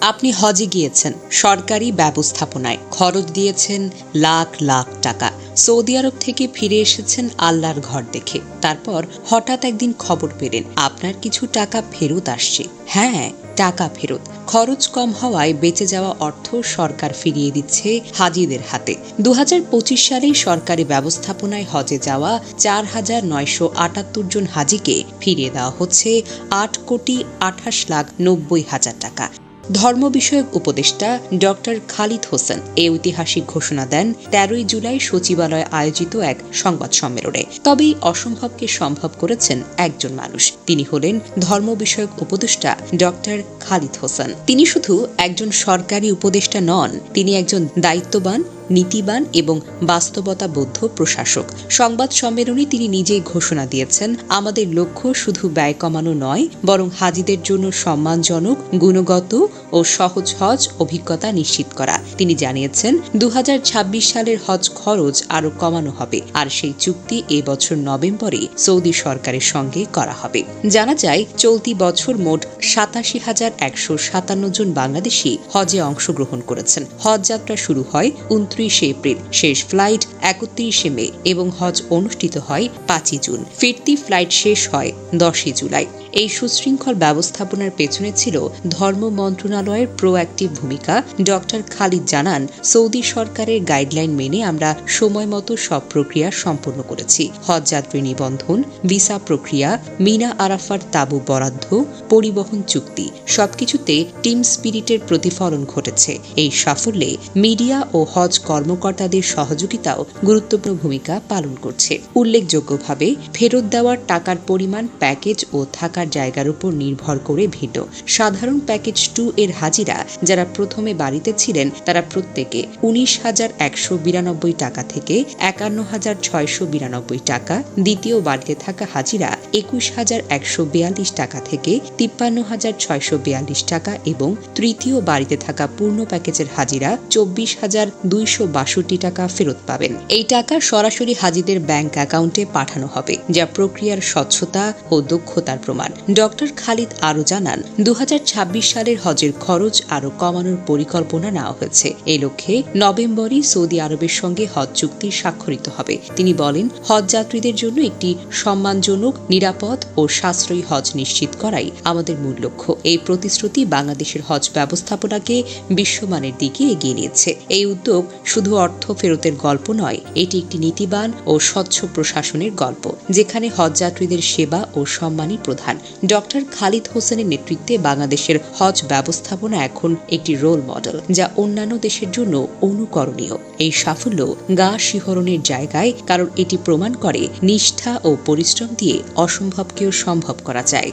আপনি হজে গিয়েছেন, সরকারি ব্যবস্থাপনায়। খরচ দিয়েছেন লাখ লাখ টাকা। সৌদি আরব থেকে ফিরে এসেছেন আল্লাহর ঘর দেখে। তারপর হঠাৎ একদিন খবর পেলেন, আপনার কিছু টাকা ফেরত আসছে। হ্যাঁ টাকা ফেরত। খরচ কম হওয়ায় বেঁচে যাওয়া অর্থ সরকার ফিরিয়ে দিচ্ছে হাজিদের হাতে। দু সালেই সরকারি ব্যবস্থাপনায় হজে যাওয়া চার হাজার নয়শো আটাত্তর জন হাজিকে ফিরিয়ে দেওয়া হচ্ছে আট কোটি আঠাশ লাখ নব্বই হাজার টাকা। ধর্ম বিষয়ক উপদেষ্টা ডক্টর খালিদ হোসেন এই ঐতিহাসিক ঘোষণা দেন তেরোই জুলাই সচিবালয়ে আয়োজিত এক সংবাদ সম্মেলনে। তবে অসম্ভবকে সম্ভব করেছেন একজন মানুষ। তিনি হলেন ধর্ম বিষয়ক উপদেষ্টা ডক্টর খালিদ হোসেন। তিনি শুধু একজন সরকারি উপদেষ্টা নন, তিনি একজন দায়িত্ববান নীতিবান এবং বাস্তবতাবদ্ধ প্রশাসক। সংবাদ সম্মেলনে তিনি নিজেই ঘোষণা দিয়েছেন, আমাদের লক্ষ্য শুধু ব্যয় কমানো নয়, বরং হাজিদের জন্য সম্মানজনক, গুণগত ও সহজ হজ অভিজ্ঞতা নিশ্চিত করা। তিনি জানিয়েছেন দু সালের হজ খরচ আরও কমানো হবে, আর সেই চুক্তি এ বছর নভেম্বরে সৌদি সরকারের সঙ্গে করা হবে। জানা যায়, চলতি বছর মোট সাতাশি হাজার একশো সাতান্ন জন বাংলাদেশি হজে অংশগ্রহণ করেছেন। হজ যাত্রা শুরু হয় উনত্রিশে এপ্রিল। শেষ ফ্লাইট একত্রিশে মে এবং হজ অনুষ্ঠিত হয় পাঁচই জুন। ফিরতি ফ্লাইট শেষ হয় দশই জুলাই। এই সুশৃঙ্খল ব্যবস্থাপনার পেছনে ছিল ধর্ম মন্ত্রণালয়ের প্রোঅ্যাক্টিভ ভূমিকা। ডক্টর খালিদ জানান, সৌদি সরকারের গাইডলাইন মেনে আমরা সময় মতো সব প্রক্রিয়া সম্পন্ন করেছি। হজযাত্রী নিবন্ধন, ভিসা প্রক্রিয়া, মিনা আরাফার তাবু বরাদ্দ, পরিবহন চুক্তি, সবকিছুতে টিম স্পিরিটের প্রতিফলন ঘটেছে। এই সাফল্যে মিডিয়া ও হজ কর্মকর্তাদের সহযোগিতাও গুরুত্বপূর্ণ ভূমিকা পালন করছে। উল্লেখযোগ্যভাবে, ফেরত দেওয়ার টাকার পরিমাণ প্যাকেজ ও থাকার জায়গার উপর নির্ভর করে ভিন্ন সাধারণ প্যাকেজ টু এর হাজিরা যারা প্রথমে বাড়িতে ছিলেন, তারা প্রত্যেকে উনিশ হাজার একশো বিরানব্বই টাকা থেকে একান্ন হাজার ছয়শো বিরানব্বই টাকা, দ্বিতীয় বাড়িতে থাকা হাজিরা একুশ হাজার একশো বিয়াল্লিশ টাকা থেকে তিপ্পান্ন হাজার ছয়শো বিয়াল্লিশ টাকা এবং তৃতীয় বাড়িতে থাকা পূর্ণ প্যাকেজের হাজিরা চব্বিশ হাজার দুইশো বাষট্টি টাকা ফেরত পাবেন। এই টাকা সরাসরি হাজিদের ব্যাংক অ্যাকাউন্টে পাঠানো হবে, যা প্রক্রিয়ার স্বচ্ছতা ও দক্ষতার প্রমাণ। ডক্টর খালিদ আরও জানান দু হাজার ছাব্বিশ সালের হজের খরচ আরও কমানোর পরিকল্পনা নেওয়া হয়েছে। এই লক্ষ্যে নভেম্বরই সৌদি আরবের সঙ্গে হজ চুক্তি স্বাক্ষরিত হবে। তিনি বলেন, হজ যাত্রীদের জন্য একটি সম্মানজনক, নিরাপদ ও সাশ্রয়ী হজ নিশ্চিত করাই আমাদের মূল লক্ষ্য। এই প্রতিশ্রুতি বাংলাদেশের হজ ব্যবস্থাপনাকে বিশ্বমানের দিকে এগিয়ে নিয়েছে। এই উদ্যোগ শুধু অর্থ ফেরতের গল্প নয়, এটি একটি নীতিবান ও স্বচ্ছ প্রশাসনের গল্প, যেখানে হজযাত্রীদের সেবা সম্মানই প্রধান। ডক্টর খালিদ হোসেনের নেতৃত্বে বাংলাদেশের হজ ব্যবস্থাপনা এখন একটি রোল মডেল যা অন্যান্য দেশের জন্য অনুকরণীয়। এই সাফল্য গা শিহরণের জায়গায়, কারণ এটি প্রমাণ করে নিষ্ঠা ও পরিশ্রম দিয়ে অসম্ভবকেও সম্ভব করা যায়।